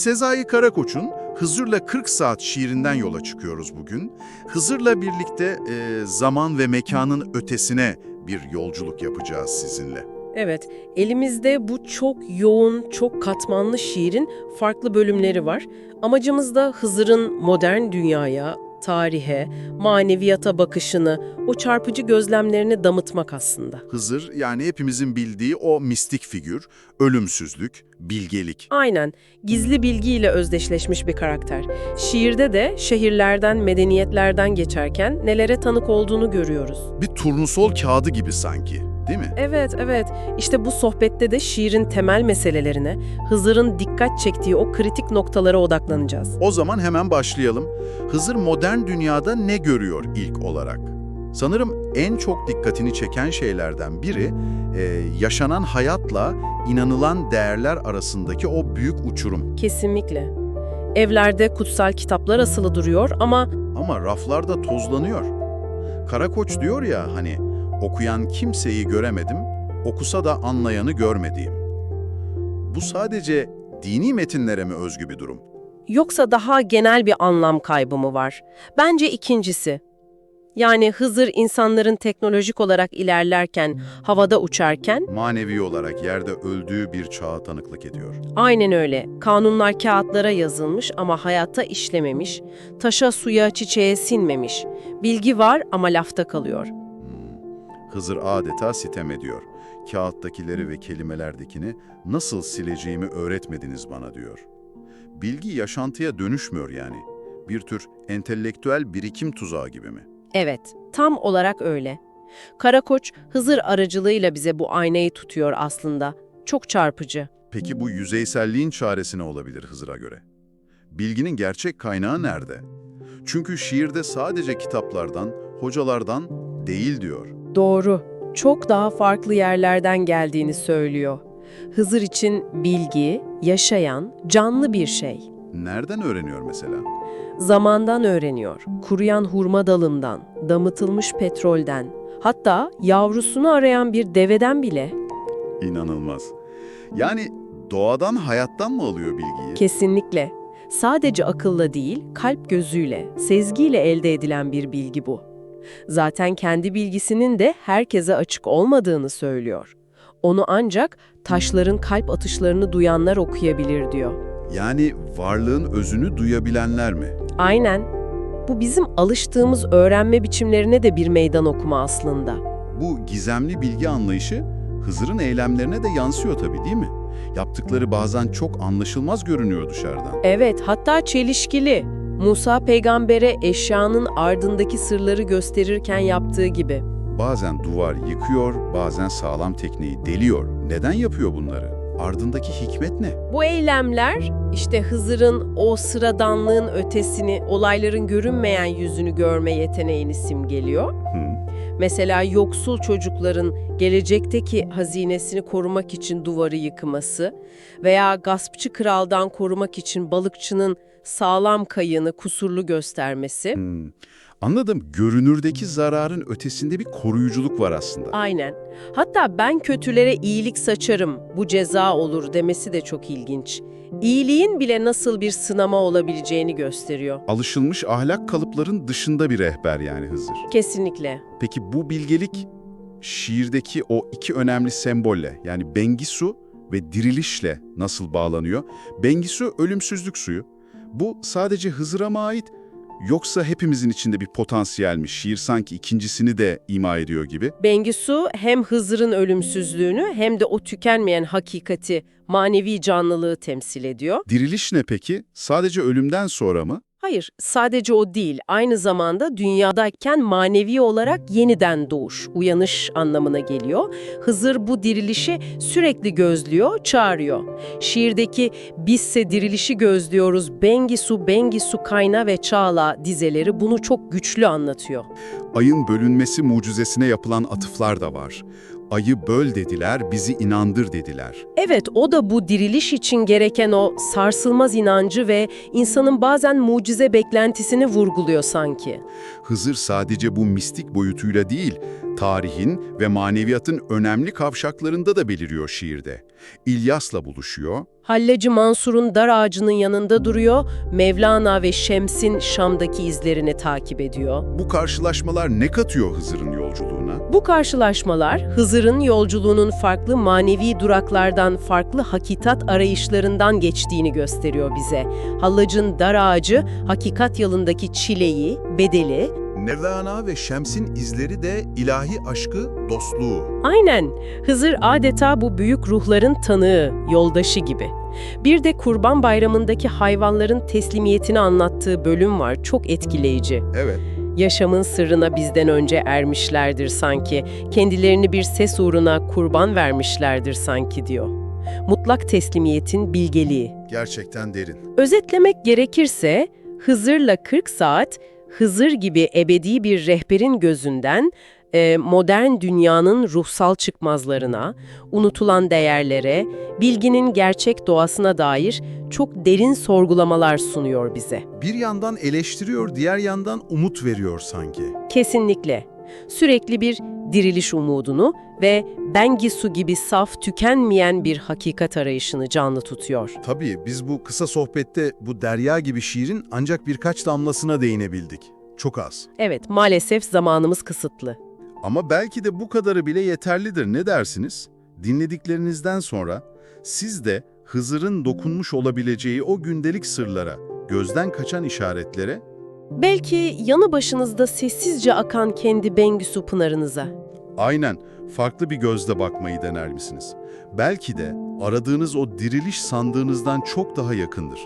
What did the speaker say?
Sezai Karakoç'un Hızır'la 40 Saat şiirinden yola çıkıyoruz bugün. Hızır'la birlikte e, zaman ve mekanın ötesine bir yolculuk yapacağız sizinle. Evet, elimizde bu çok yoğun, çok katmanlı şiirin farklı bölümleri var. Amacımız da Hızır'ın modern dünyaya, tarihe, maneviyata bakışını, o çarpıcı gözlemlerini damıtmak aslında. Hızır yani hepimizin bildiği o mistik figür, ölümsüzlük, bilgelik. Aynen, gizli bilgiyle özdeşleşmiş bir karakter. Şiirde de şehirlerden, medeniyetlerden geçerken nelere tanık olduğunu görüyoruz. Bir turnusol kağıdı gibi sanki, değil mi? Evet, evet. İşte bu sohbette de şiirin temel meselelerine, Hızır'ın dikkat çektiği o kritik noktalara odaklanacağız. O zaman hemen başlayalım. Hızır modern dünyada ne görüyor ilk olarak? Sanırım en çok dikkatini çeken şeylerden biri e, yaşanan hayatla inanılan değerler arasındaki o büyük uçurum. Kesinlikle. Evlerde kutsal kitaplar asılı duruyor ama Ama raflarda tozlanıyor. Karakoç diyor ya hani okuyan kimseyi göremedim, okusa da anlayanı görmediğim. Bu sadece dini metinlere mi özgü bir durum? yoksa daha genel bir anlam kaybı mı var? Bence ikincisi. Yani Hızır insanların teknolojik olarak ilerlerken, havada uçarken Manevi olarak yerde öldüğü bir çağa tanıklık ediyor. aynen öyle. Kanunlar kağıtlara yazılmış ama hayatta işlememiş, taşa suya çiçeğe sinmemiş. Bilgi var ama lafta kalıyor. Hızır adeta sitem ediyor. Kağıttakileri ve kelimelerdekini nasıl sileceğimi öğretmediniz bana diyor. Bilgi yaşantıya dönüşmüyor yani. Bir tür entelektüel birikim tuzağı gibi mi? Evet, tam olarak öyle. Karakoç, Hızır aracılığıyla bize bu aynayı tutuyor aslında. Çok çarpıcı. Peki bu yüzeyselliğin çaresi ne olabilir Hızır'a göre? Bilginin gerçek kaynağı nerede? Çünkü şiirde sadece kitaplardan, hocalardan değil diyor. Doğru. Çok daha farklı yerlerden geldiğini söylüyor. Hızır için bilgi, yaşayan, canlı bir şey. Nereden öğreniyor mesela? Zamandan öğreniyor. Kuruyan hurma dalından, damıtılmış petrolden, hatta yavrusunu arayan bir deveden bile. İnanılmaz. Yani doğadan, hayattan mı alıyor bilgiyi? Kesinlikle. Sadece akılla değil, kalp gözüyle, sezgiyle elde edilen bir bilgi bu. Zaten kendi bilgisinin de herkese açık olmadığını söylüyor. Onu ancak taşların kalp atışlarını duyanlar okuyabilir diyor. Yani varlığın özünü duyabilenler mi? Aynen. Bu bizim alıştığımız öğrenme biçimlerine de bir meydan okuma aslında. Bu gizemli bilgi anlayışı Hızır'ın eylemlerine de yansıyor tabii değil mi? Yaptıkları bazen çok anlaşılmaz görünüyor dışarıdan. Evet, hatta çelişkili. Musa peygambere eşyanın ardındaki sırları gösterirken yaptığı gibi. Bazen duvar yıkıyor, bazen sağlam tekneyi deliyor. Neden yapıyor bunları? Ardındaki hikmet ne? Bu eylemler işte Hızır'ın o sıradanlığın ötesini, olayların görünmeyen yüzünü görme yeteneğini simgeliyor. Hı. Mesela yoksul çocukların gelecekteki hazinesini korumak için duvarı yıkması veya gaspçı kraldan korumak için balıkçının sağlam kayığını kusurlu göstermesi. Hmm. Anladım. Görünürdeki zararın ötesinde bir koruyuculuk var aslında. Aynen. Hatta ben kötülere iyilik saçarım, bu ceza olur demesi de çok ilginç. İyiliğin bile nasıl bir sınama olabileceğini gösteriyor. Alışılmış ahlak kalıpların dışında bir rehber yani Hızır. Kesinlikle. Peki bu bilgelik şiirdeki o iki önemli sembolle yani Bengisu ve dirilişle nasıl bağlanıyor? Bengisu ölümsüzlük suyu. Bu sadece Hızır'a mı ait yoksa hepimizin içinde bir potansiyelmiş? Şiir sanki ikincisini de ima ediyor gibi. Bengisu hem Hızır'ın ölümsüzlüğünü hem de o tükenmeyen hakikati, manevi canlılığı temsil ediyor. Diriliş ne peki? Sadece ölümden sonra mı? Hayır, sadece o değil, aynı zamanda dünyadayken manevi olarak yeniden doğuş, uyanış anlamına geliyor. Hızır bu dirilişi sürekli gözlüyor, çağırıyor. Şiirdeki bizse dirilişi gözlüyoruz, Bengisu, Bengisu kayna ve çağla dizeleri bunu çok güçlü anlatıyor. Ayın bölünmesi mucizesine yapılan atıflar da var. Ayı böl dediler, bizi inandır dediler. Evet, o da bu diriliş için gereken o sarsılmaz inancı ve insanın bazen mucize beklentisini vurguluyor sanki. Hızır sadece bu mistik boyutuyla değil, Tarihin ve maneviyatın önemli kavşaklarında da beliriyor şiirde. İlyas'la buluşuyor, Hallacı Mansur'un dar ağacının yanında duruyor, Mevlana ve Şems'in Şam'daki izlerini takip ediyor. Bu karşılaşmalar ne katıyor Hızır'ın yolculuğuna? Bu karşılaşmalar Hızır'ın yolculuğunun farklı manevi duraklardan, farklı hakikat arayışlarından geçtiğini gösteriyor bize. Hallac'ın dar ağacı, hakikat yolundaki çileyi, bedeli, Mevlana ve Şems'in izleri de ilahi aşkı, dostluğu. Aynen. Hızır adeta bu büyük ruhların tanığı, yoldaşı gibi. Bir de Kurban Bayramı'ndaki hayvanların teslimiyetini anlattığı bölüm var. Çok etkileyici. Evet. Yaşamın sırrına bizden önce ermişlerdir sanki. Kendilerini bir ses uğruna kurban vermişlerdir sanki diyor. Mutlak teslimiyetin bilgeliği. Gerçekten derin. Özetlemek gerekirse Hızır'la 40 saat Hızır gibi ebedi bir rehberin gözünden e, modern dünyanın ruhsal çıkmazlarına, unutulan değerlere, bilginin gerçek doğasına dair çok derin sorgulamalar sunuyor bize. Bir yandan eleştiriyor, diğer yandan umut veriyor sanki. Kesinlikle. Sürekli bir diriliş umudunu ve Bengisu gibi saf, tükenmeyen bir hakikat arayışını canlı tutuyor. Tabii biz bu kısa sohbette bu derya gibi şiirin ancak birkaç damlasına değinebildik. Çok az. Evet, maalesef zamanımız kısıtlı. Ama belki de bu kadarı bile yeterlidir. Ne dersiniz? Dinlediklerinizden sonra siz de Hızır'ın dokunmuş olabileceği o gündelik sırlara, gözden kaçan işaretlere Belki yanı başınızda sessizce akan kendi Bengisu pınarınıza. aynen farklı bir gözle bakmayı dener misiniz? Belki de aradığınız o diriliş sandığınızdan çok daha yakındır.